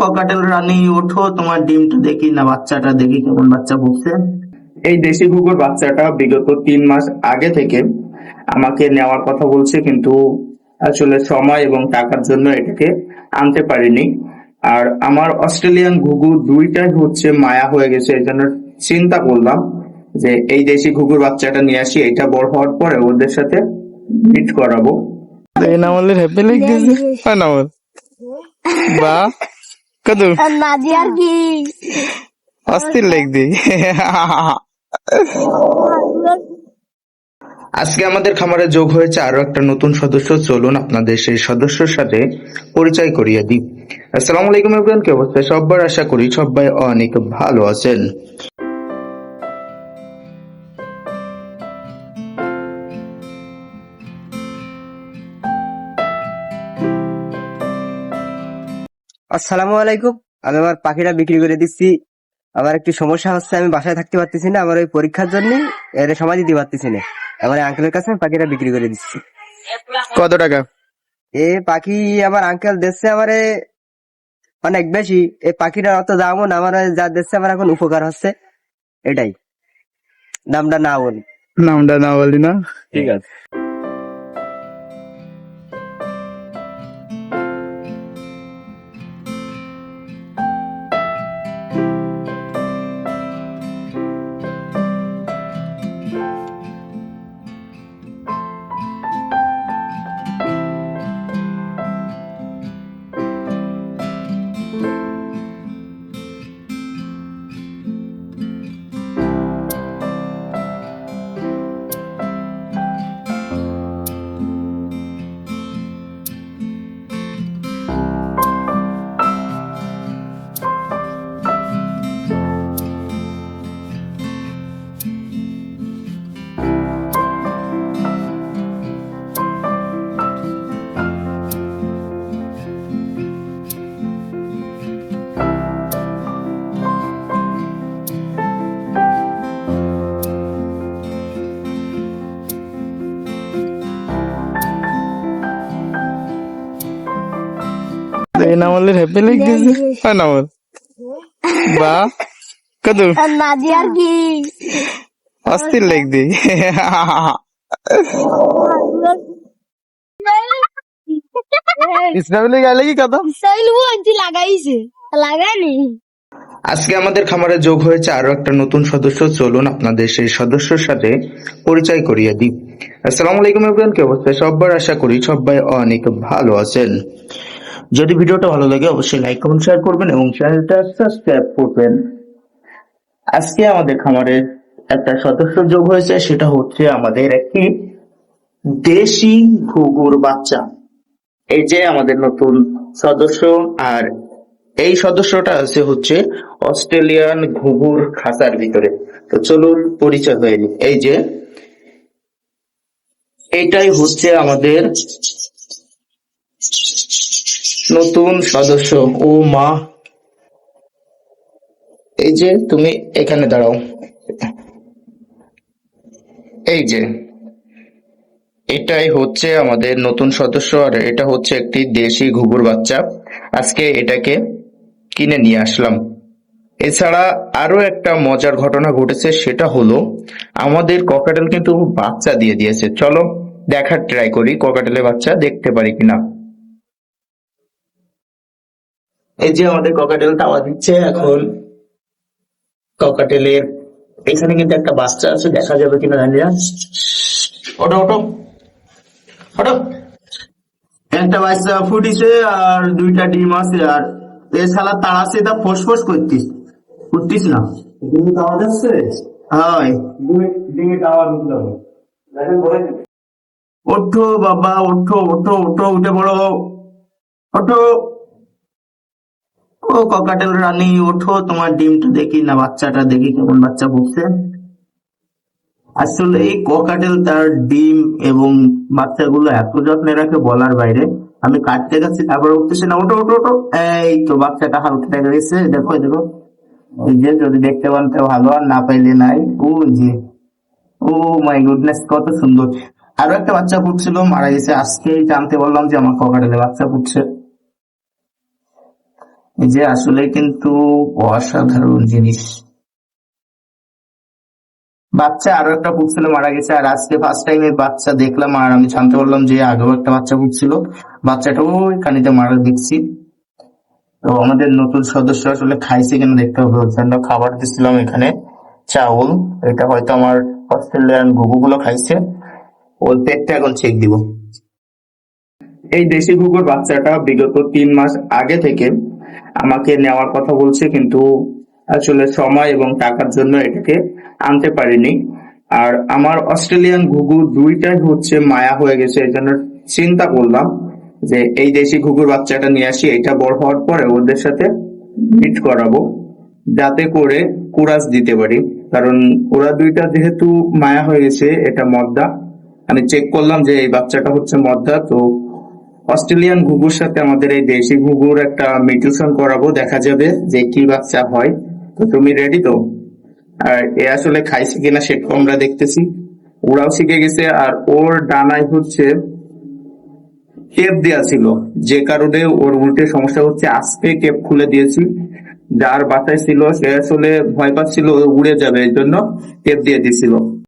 Cockatiel রানী ওঠো তোমার ডিমটা দেখি না বাচ্চাটা দেখি কেমন বাচ্চা ফুটছে এই দেশি ঘুঘুর বাচ্চাটা বিগত তিন মাস আগে থেকে আমাকে নেওয়ার কথা বলছে কিন্তু আসলে সময় এবং টাকার জন্য এটাকে আনতে পারিনি। আর আমার অস্ট্রেলিয়ান ঘুঘু দুইটাই হচ্ছে মায়া হয়ে গেছে এই জন্য চিন্তা করলাম যে এই দেশি ঘুঘুর বাচ্চাটা নিয়ে আসি এটা বড় হওয়ার পরে ওদের সাথে মিট করাবো। এই নামলের হ্যাপি লাইক হয়। বা কত নাজিয়ার কি অস্থির লাগবে আজকে আমাদের খামারে যোগ হয়েছে আরও একটা নতুন সদস্য। চলুন আপনাদের সেই সদস্যর সাথে পরিচয় করিয়ে দিই। আসসালামু আলাইকুম এভরিওয়ান কি অবস্থা? সবার আশা করি সবাই অনেক ভালো আছেন। আসসালামু আলাইকুম। আমি আমার পাখিটা বিক্রি করে দিচ্ছি। আমার একটি সমস্যা হচ্ছে আমি বাসায় থাকতে পারতেছি না। আমার ওই পরীক্ষার জন্য এর সময় দিতে পারতেছি না। আমার আঙ্কেলের কাছে আমি পাখিটা বিক্রি করে দিচ্ছি। কত টাকা? এ পাখি আমার আঙ্কেল দেখছে আমারে অনেক বেশি। এই পাখিটার অত দামও না আমার যা দেখছে আমার এখন উপকার হচ্ছে। এটাই। নামটা না বলি। নামটা না বলি না। ঠিক আছে। এই নামলের হ্যাপি হয় নামল। বা কত নাজিয়ার কি? অস্থির লাইক দিই ইসলামী গেলে কি কথা সাইল বলছি লাগাইছে। লাগানি আজকে আমাদের খামারে যোগ হয়েছে আরও একটা নতুন সদস্য। চলুন আপনাদের সেই সদস্যর সাথে পরিচয় করিয়ে দিই। আসসালামু আলাইকুম এভরিওয়ান কি অবস্থা? সবার আশা করি সবাই অনেক ভালো আছেন। যদি ভিডিওটা ভালো লাগে অবশ্যই লাইক কমেন্ট শেয়ার করবেন এবং চ্যানেলটা সাবস্ক্রাইব করবেন। আজকে আমাদের খামারে একটা সদস্য যোগ হয়েছে সেটা হচ্ছে আমাদের একটি দেশি ঘুঘুর বাচ্চা। এই যে আমাদের নতুন সদস্য আর এই সদস্যটা আছে হচ্ছে অস্ট্রেলিয়ান ঘুঘুর খাঁচার ভিতরে। তো চলুন পরিচয় হয়ে এই যে এটাই হচ্ছে আমাদের নতুন সদস্য ও মা। এই যে তুমি এখানে দাঁড়াও। এই যে, এটাই হচ্ছে আমাদের নতুন সদস্য আর এটা হচ্ছে একটি দেশি ঘুঘুর বাচ্চা। আজকে এটাকে কিনে নিয়ে আসলাম। এছাড়া আরও একটা মজার ঘটনা ঘটেছে, সেটা হলো আমাদের ককাটেল কিন্তু বাচ্চা দিয়ে দিয়েছে। চলো দেখার ট্রাই করি ককাটেলের বাচ্চা, দেখতে পারি কিনা। এই যে আমাদের ককাটেল তাওয়া দিচ্ছে এখন ককাটেলের এখানে কিন্তু একটা বাচ্চা আছে দেখা যাবে কিনা জানি না। ওটো ওটো ওটো একটা বাচ্চা ফুটিছে আর দুইটা ডিম আছে আর এ শালা তাড়াছে তা ফোস ফোস করতিস। উঠতিস না? ডিঙি পাওয়া যাচ্ছে? হয়। টাওয়ার ঢুকলো দেখেন বলে ওঠো বাবা ওঠো ওঠো ওঠো উঠে বড় ওঠো। ও ককাটেল রানী, ওঠো, তোমার ডিমটা দেখি না, বাচ্চাটা দেখি কেমন বাচ্চা ফুটছে আসলে এই ককাটেল তার ডিম এবং বাচ্চাগুলো এত যত্নে রাখে বলার বাইরে। আমি কাটতে গেছি তারপরে উঠতেছে না, ওঠো ওঠো ওঠো। এই তো বাচ্চাটা হালকা দেখা গেছে, দেখো দেখো। এই যে, যদি দেখতে পান, তো ভালো, আর না পাইলে নাই। ও যে, ও মাই গুডনেস, কত সুন্দর। আরও একটা বাচ্চা ফুটছিল মারা গেছে। আজকে জানতে বললাম যে আমার ককাটেলে বাচ্চা ফুটছে যে আসলে কিন্তু অসাধারণ জিনিস। বাচ্চা, আরও একটা পুকছিল মারা গেছে, আর আজকে ফার্স্ট টাইম এই বাচ্চা দেখলাম, আর আমি জানতে পারলাম যে আগেও একটা বাচ্চা পুকছিল বাচ্চাটা ওই কানিতে মারা দেখছি। তো আমাদের নতুন সদস্য আসলে খাইছে কিনা দেখতে হবে। ওর জন্য খাবার দিচ্ছিলাম এখানে, চাউল। এটা হয়তো আমার অস্ট্রেলিয়ান ঘুঘু গুলো খাইছে। ওর পেটটা এখন চেক দিব। এই দেশি ঘুঘুর বাচ্চাটা বিগত তিন মাস আগে থেকে আমাকে নেওয়ার কথা বলছে, কিন্তু আসলে সময় এবং টাকার জন্য এটাকে আনতে পারিনি। আর আমার অস্ট্রেলিয়ান ঘুঘু দুইটাই হচ্ছে মায়া হয়ে গেছে, এই জন্য চিন্তা করলাম যে এই দেশি ঘুঘুর বাচ্চাটা নিয়ে আসি এটা বড় হওয়ার পরে ওদের সাথে মিট করাবো, যাতে করে কুরাস দিতে পারি। কারণ ওরা দুইটা যেহেতু মায়া হয়ে গেছে, এটা মদ্দা। আমি চেক করলাম যে এই বাচ্চাটা হচ্ছে মদ্দা, তো অস্ট্রেলিয়ান ঘুঘুর সাথে আমাদের এই দেশি ঘুঘুর একটা মিউটেশন করাবো, দেখা যাবে যে কি বাচ্চা হয়। তো তুমি রেডি তো? আর এ আসলে খাইছে কিনা সেটাও আমরা দেখতেছি। ওরাও শিখে গেছে, আর ওর ডানায় হচ্ছে কেপ দেওয়া ছিল। যে কারণে ওর উল্টে সমস্যা হচ্ছে আজকে কেপ খুলে দিয়েছি। যার বাসায় ছিল, সে আসলে ভয় পাচ্ছিল উড়ে যাবে এই জন্য কেপ দিয়ে দিছিল।